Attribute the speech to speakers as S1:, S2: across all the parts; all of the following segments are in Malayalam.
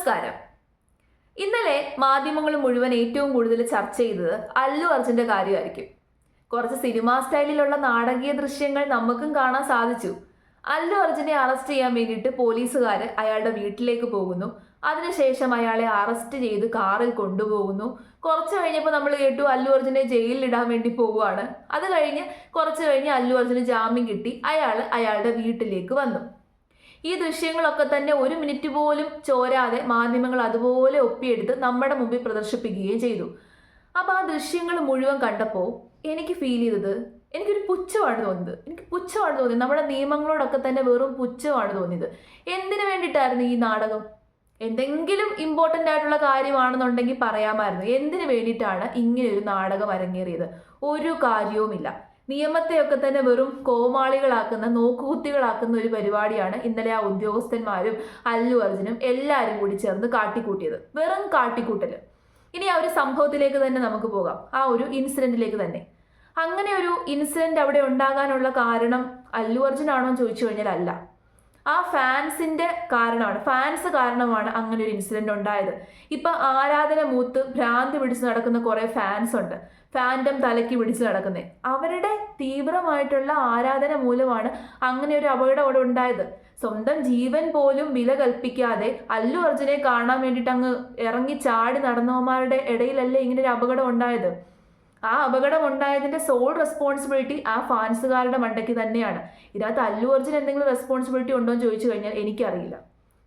S1: നമസ്കാരം. ഇന്നലെ മാധ്യമങ്ങൾ മുഴുവൻ ഏറ്റവും കൂടുതൽ ചർച്ച ചെയ്തത് അല്ലു അർജുന്റെ കാര്യമായിരിക്കും. കുറച്ച് സിനിമാ സ്റ്റൈലിലുള്ള നാടകീയ ദൃശ്യങ്ങൾ നമുക്കും കാണാൻ സാധിച്ചു. അല്ലു അർജുനെ അറസ്റ്റ് ചെയ്യാൻ വേണ്ടിയിട്ട് പോലീസുകാർ അയാളുടെ വീട്ടിലേക്ക് പോകുന്നു. അതിനുശേഷം അയാളെ അറസ്റ്റ് ചെയ്ത് കാറിൽ കൊണ്ടുപോകുന്നു. കുറച്ച് കഴിഞ്ഞപ്പോൾ നമ്മൾ കേട്ടു അല്ലു അർജുനെ ജയിലിൽ ഇടാൻ വേണ്ടി പോവുകയാണ്. അത് കഴിഞ്ഞ് കുറച്ച് കഴിഞ്ഞ് അല്ലു അർജുന് ജാമ്യം കിട്ടി. അയാൾ അയാളുടെ വീട്ടിലേക്ക് വന്നു. ഈ ദൃശ്യങ്ങളൊക്കെ തന്നെ ഒരു മിനിറ്റ് പോലും ചോരാതെ മാധ്യമങ്ങൾ അതുപോലെ ഒപ്പിയെടുത്ത് നമ്മുടെ മുമ്പിൽ പ്രദർശിപ്പിക്കുകയും ചെയ്തു. അപ്പോൾ ആ ദൃശ്യങ്ങൾ മുഴുവൻ കണ്ടപ്പോൾ എനിക്ക് ഫീൽ ചെയ്തത് എനിക്കൊരു പുച്ഛമാണ് തോന്നിയത്. എനിക്ക് പുച്ഛമാണ് തോന്നിയത്. നമ്മുടെ നിയമങ്ങളോടൊക്കെ തന്നെ വെറും പുച്ഛമാണ് തോന്നിയത്. എന്തിനു വേണ്ടിയിട്ടായിരുന്നു ഈ നാടകം? എന്തെങ്കിലും ഇമ്പോർട്ടന്റ് ആയിട്ടുള്ള കാര്യമാണെന്നുണ്ടെങ്കിൽ പറയാമായിരുന്നു. എന്തിനു വേണ്ടിയിട്ടാണ് ഇങ്ങനെ ഒരു നാടകം അരങ്ങേറിയത്? ഒരു കാര്യവുമില്ല. നിയമത്തെയൊക്കെ തന്നെ വെറും കോമാളികളാക്കുന്ന നോക്കുകുത്തികളാക്കുന്ന ഒരു പരിപാടിയാണ് ഇന്നലെ ആ ഉദ്യോഗസ്ഥന്മാരും അല്ലു അർജുനും എല്ലാവരും കൂടി ചേർന്ന് കാട്ടിക്കൂട്ടിയത്. വെറും കാട്ടിക്കൂട്ടൽ ഇനി ആ ഒരു സംഭവത്തിലേക്ക് തന്നെ നമുക്ക് പോകാം. ആ ഒരു ഇൻസിഡന്റിലേക്ക് തന്നെ. അങ്ങനെ ഒരു ഇൻസിഡന്റ് അവിടെ ഉണ്ടാകാനുള്ള കാരണം അല്ലു അർജുനാണോ ചോദിച്ചു കഴിഞ്ഞാൽ അല്ല. ആ ഫാൻസിന്റെ കാരണമാണ്. ഫാൻസ് കാരണമാണ് അങ്ങനെ ഒരു ഇൻസിഡന്റ് ഉണ്ടായത്. ഇപ്പൊ ആരാധന മൂത്ത് ഭ്രാന്തി പിടിച്ച് നടക്കുന്ന കുറെ ഫാൻസ് ഉണ്ട്. ഫാൻഡം തലയ്ക്ക് പിടിച്ച് നടക്കുന്നത് അവരുടെ തീവ്രമായിട്ടുള്ള ആരാധന മൂലമാണ് അങ്ങനെ ഒരു അപകടം അവിടെ ഉണ്ടായത്. സ്വന്തം ജീവൻ പോലും വില കൽപ്പിക്കാതെ അല്ലു അർജുനെ കാണാൻ വേണ്ടിയിട്ട് അങ്ങ് ഇറങ്ങി ചാടി നടന്നവന്മാരുടെ ഇടയിലല്ലേ ഇങ്ങനെ ഒരു അപകടം ഉണ്ടായത്? ആ അപകടം ഉണ്ടായതിന്റെ സോൾ റെസ്പോൺസിബിലിറ്റി ആ ഫാൻസുകാരുടെ മണ്ടയ്ക്ക് തന്നെയാണ്. ഇതിനകത്ത് അല്ലു അർജുൻ എന്തെങ്കിലും റെസ്പോൺസിബിലിറ്റി ഉണ്ടോ എന്ന് ചോദിച്ചു കഴിഞ്ഞാൽ എനിക്കറിയില്ല.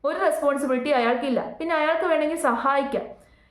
S1: ഒരു റെസ്പോൺസിബിലിറ്റി അയാൾക്കില്ല. പിന്നെ അയാൾക്ക് വേണമെങ്കിൽ സഹായിക്കാം.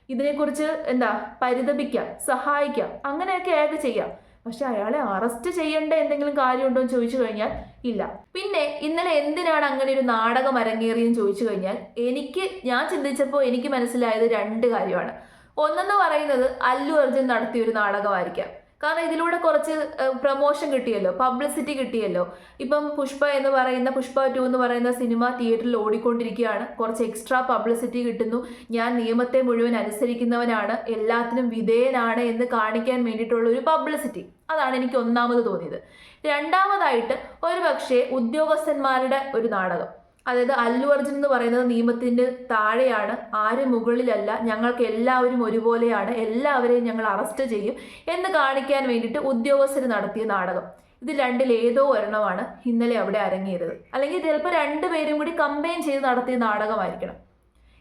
S1: ഇതിനെക്കുറിച്ച് എന്താ പരിതപിക്കാം സഹായിക്കാം അങ്ങനെയൊക്കെ അയാൾക്ക് ചെയ്യാം. പക്ഷെ അയാളെ അറസ്റ്റ് ചെയ്യേണ്ട എന്തെങ്കിലും കാര്യമുണ്ടോ എന്ന് ചോദിച്ചു കഴിഞ്ഞാൽ ഇല്ല. പിന്നെ ഇന്നലെ എന്തിനാണ് അങ്ങനെ ഒരു നാടകം അരങ്ങേറിയെന്ന് ചോദിച്ചു കഴിഞ്ഞാൽ എനിക്ക് ഞാൻ ചിന്തിച്ചപ്പോൾ എനിക്ക് മനസ്സിലായത് രണ്ട് കാര്യമാണ്. ഒന്നെന്ന് പറയുന്നത് അല്ലു അർജുൻ നടത്തിയ ഒരു നാടകമായിരിക്കാം. കാരണം ഇതിലൂടെ കുറച്ച് പ്രൊമോഷൻ കിട്ടിയല്ലോ പബ്ലിസിറ്റി കിട്ടിയല്ലോ. ഇപ്പം പുഷ്പ എന്ന് പറയുന്ന പുഷ്പ ടു എന്ന് പറയുന്ന സിനിമ തിയേറ്ററിൽ ഓടിക്കൊണ്ടിരിക്കുകയാണ്. കുറച്ച് എക്സ്ട്രാ പബ്ലിസിറ്റി കിട്ടുന്നു. ഞാൻ നിയമത്തെ മുഴുവൻ അനുസരിക്കുന്നവനാണ്. എല്ലാത്തിനും വിധേയനാണ് എന്ന് കാണിക്കാൻ വേണ്ടിയിട്ടുള്ള ഒരു പബ്ലിസിറ്റി അതാണ് എനിക്ക് ഒന്നാമത് തോന്നിയത്. രണ്ടാമതായിട്ട് ഒരു പക്ഷേ ഉദ്യോഗസ്ഥന്മാരുടെ ഒരു നാടകം. അതായത് അല്ലു അർജുൻ എന്ന് പറയുന്നത് നിയമത്തിന്റെ താഴെയാണ് ആരും മുകളിലല്ല ഞങ്ങൾക്ക് എല്ലാവരും ഒരുപോലെയാണ് എല്ലാവരെയും ഞങ്ങൾ അറസ്റ്റ് ചെയ്യും എന്ന് കാണിക്കാൻ വേണ്ടിയിട്ട് ഉദ്യോഗസ്ഥർ നടത്തിയ നാടകം. ഇത് രണ്ടിൽ ഏതോ ഒരെണ്ണമാണ് ഇന്നലെ അവിടെ അരങ്ങേറിയത്. അല്ലെങ്കിൽ ചിലപ്പോൾ രണ്ടുപേരും കൂടി കമ്പൈൻ ചെയ്ത് നടത്തിയ നാടകമായിരിക്കണം.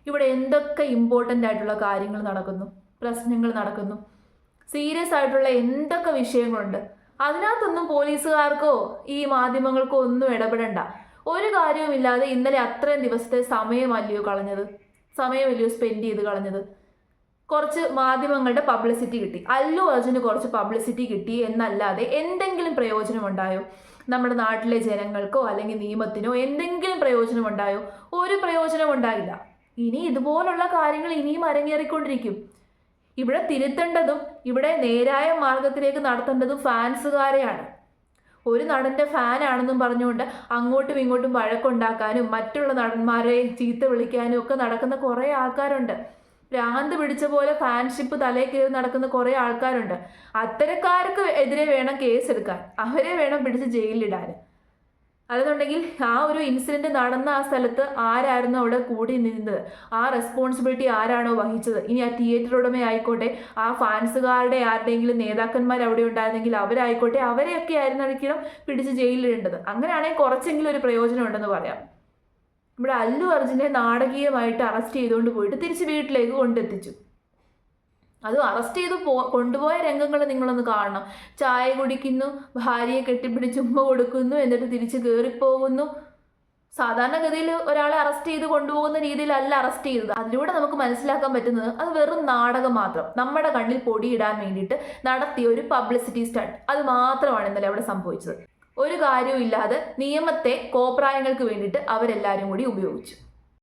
S1: ഇവിടെ എന്തൊക്കെ ഇമ്പോർട്ടന്റ് ആയിട്ടുള്ള കാര്യങ്ങൾ നടക്കുന്നു പ്രശ്നങ്ങൾ നടക്കുന്നു സീരിയസ് ആയിട്ടുള്ള എന്തൊക്കെ വിഷയങ്ങളുണ്ട് അതിനകത്തൊന്നും പോലീസുകാർക്കോ ഈ മാധ്യമങ്ങൾക്കോ ഒന്നും ഇടപെടണ്ട. ഒരു കാര്യവുമില്ലാതെ ഇന്നലെ അത്രയും ദിവസത്തെ സമയമല്ലയോ കളഞ്ഞത്? സമയമല്ലയോ സ്പെൻഡ് ചെയ്ത് കളഞ്ഞത്? കുറച്ച് മാധ്യമങ്ങളുടെ പബ്ലിസിറ്റി കിട്ടി. അല്ലു അർജുന് കുറച്ച് പബ്ലിസിറ്റി കിട്ടി എന്നല്ലാതെ എന്തെങ്കിലും പ്രയോജനം ഉണ്ടായോ നമ്മുടെ നാട്ടിലെ ജനങ്ങൾക്കോ അല്ലെങ്കിൽ നിയമത്തിനോ എന്തെങ്കിലും പ്രയോജനം ഉണ്ടായോ ഒരു പ്രയോജനം ഉണ്ടായില്ല ഇനി ഇതുപോലുള്ള കാര്യങ്ങൾ ഇനിയും അരങ്ങേറിക്കൊണ്ടിരിക്കും. ഇവിടെ തിരുത്തേണ്ടതും ഇവിടെ നേരായ മാർഗത്തിലേക്ക് നടത്തേണ്ടതും ഫാൻസുകാരെയാണ് ഒരു നടന്റെ ഫാനാണെന്നും പറഞ്ഞുകൊണ്ട് അങ്ങോട്ടും ഇങ്ങോട്ടും വഴക്കുണ്ടാക്കാനും മറ്റുള്ള നടന്മാരെ ചീത്ത വിളിക്കാനും ഒക്കെ നടക്കുന്ന കുറേ ആൾക്കാരുണ്ട്. ഭ്രാന്ത് പിടിച്ച പോലെ ഫാൻഷിപ്പ് തലേ കയറി നടക്കുന്ന കുറേ ആൾക്കാരുണ്ട്. അത്തരക്കാർക്ക് എതിരെ വേണം കേസ് എടുക്കാൻ. അവരെ വേണം പിടിച്ച് ജയിലിലിടാൻ. അല്ലെന്നുണ്ടെങ്കിൽ ആ ഒരു ഇൻസിഡന്റ് നടന്ന ആ സ്ഥലത്ത് ആരായിരുന്നു അവിടെ കൂടി നിന്നത്? ആ റെസ്പോൺസിബിലിറ്റി ആരാണോ വഹിച്ചത്? ഇനി ആ തിയേറ്റർ ഉടമ ആയിക്കോട്ടെ ആ ഫാൻസുകാരുടെ ആരുടെയെങ്കിലും നേതാക്കന്മാർ അവിടെ ഉണ്ടായിരുന്നെങ്കിൽ അവരായിക്കോട്ടെ അവരെയൊക്കെ ആയിരുന്നിരിക്കണം പിടിച്ച് ജയിലിടേണ്ടത് അങ്ങനെയാണെങ്കിൽ കുറച്ചെങ്കിലും ഒരു പ്രയോജനം ഉണ്ടെന്ന് പറയാം. ഇവിടെ അല്ലു അർജുനെ നാടകീയമായിട്ട് അറസ്റ്റ് ചെയ്തുകൊണ്ട് പോയിട്ട് തിരിച്ച് വീട്ടിലേക്ക് കൊണ്ടെത്തിച്ചു. അത് അറസ്റ്റ് ചെയ്ത് പോ കൊണ്ടുപോയ രംഗങ്ങൾ നിങ്ങളൊന്ന് കാണണം. ചായ കുടിക്കുന്നു ഭാര്യയെ കെട്ടിപ്പിടിച്ച് ഉമ്മ കൊടുക്കുന്നു എന്നിട്ട് തിരിച്ച് കയറിപ്പോകുന്നു സാധാരണഗതിയിൽ ഒരാളെ അറസ്റ്റ് ചെയ്ത് കൊണ്ടുപോകുന്ന രീതിയിലല്ല അറസ്റ്റ് ചെയ്തത്. അതിലൂടെ നമുക്ക് മനസ്സിലാക്കാൻ പറ്റുന്നത് അത് വെറും നാടകം മാത്രം. നമ്മുടെ കണ്ണിൽ പൊടിയിടാൻ വേണ്ടിയിട്ട് നടത്തിയ ഒരു പബ്ലിസിറ്റി സ്റ്റണ്ട് അത് മാത്രമാണ് ഇന്നലെ അവിടെ സംഭവിച്ചത്. ഒരു കാര്യവും ഇല്ലാതെ നിയമത്തെ കോപ്രായങ്ങൾക്ക് വേണ്ടിയിട്ട് അവരെല്ലാവരും കൂടി ഉപയോഗിച്ചു.